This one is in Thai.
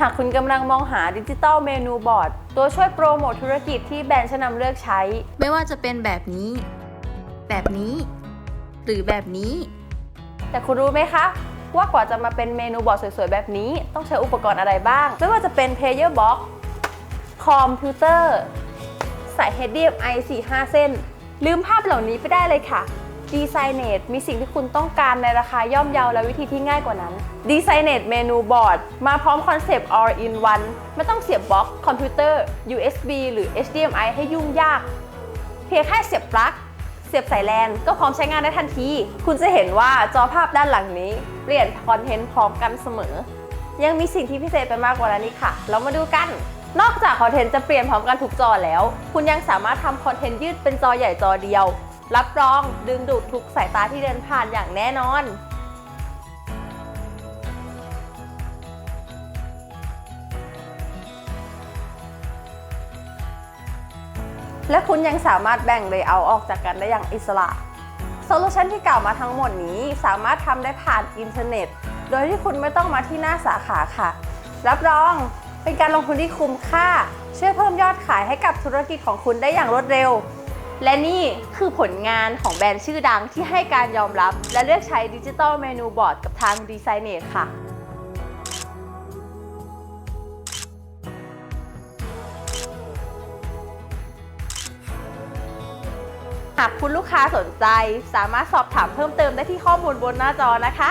หากคุณกำลังมองหาดิจิ t a ลเมนูบอร์ดตัวช่วยโปรโมทธุรกิจที่แบรนด์ชั้นนำเลือกใช้ ไม่ว่าจะเป็นแบบนี้ แบบนี้ หรือแบบนี้ แต่คุณรู้ไหมคะ ว่ากว่าจะมาเป็นเมนูบอร์ดสวยๆ แบบนี้ ต้องใช้อุปกรณ์อะไรบ้าง ไม่ว่าจะเป็น Player Box คอมพิวเตอร์สาย HDMI 4-5 เส้น ลืมภาพเหล่านี้ไปได้เลยค่ะ d e s i g n a t e มีสิ่งที่คุณต้องการในราคาย่อมเยาและวิธีที่ง่ายกว่านั้น d e s i g n a t e เมนูบอร์ดมาพร้อมคอนเซปต์ all in one ไม่ต้องเสียบบล็อกคอมพิวเตอร์ USB หรือ HDMI ให้ยุ่งยาก เพียงแค่เสียบปลั๊กเสียบสายแลนก็พร้อมใช้งานได้ทันที คุณจะเห็นว่าจอภาพด้านหลังนี้ เปลี่ยนคอนเทนต์พร้อมกันเสมอ ยังมีสิ่งที่พิเศษไปมากกว่านั้นอีกค่ะ เรามาดูกัน นอกจากคอนเทนต์จะเปลี่ยนพร้อมกันทุกจอแล้ว คุณยังสามารถทำคอนเทนต์ยืดเป็นจอใหญ่จอเดียว รับรองดึงดูดทุกสายตาที่เดินผ่านอย่างแน่นอน และคุณยังสามารถแบ่งเลเยอร์ออกจากกันได้อย่างอิสระโซลูชันที่กล่าวมาทั้งหมดนี้สามารถทำได้ผ่านอินเทอร์เน็ต โดยที่คุณไม่ต้องมาที่หน้าสาขาค่ะ รับรองเป็นการลงทุนที่คุ้มค่า ช่วยเพิ่มยอดขายให้กับธุรกิจของคุณได้อย่างรวดเร็ว และนี่คือผลงานของแบรนด์ชื่อดังที่ให้การยอมรับ และเลือกใช้ดิจิ t a ลเมนูบอร์ดกับทางดีไซเน e ค่ะหากคุณลูกค้าสนใจ สามารถสอบถามเพิ่มเติมได้ที่ข้อมูลบนหน้าจอนะคะ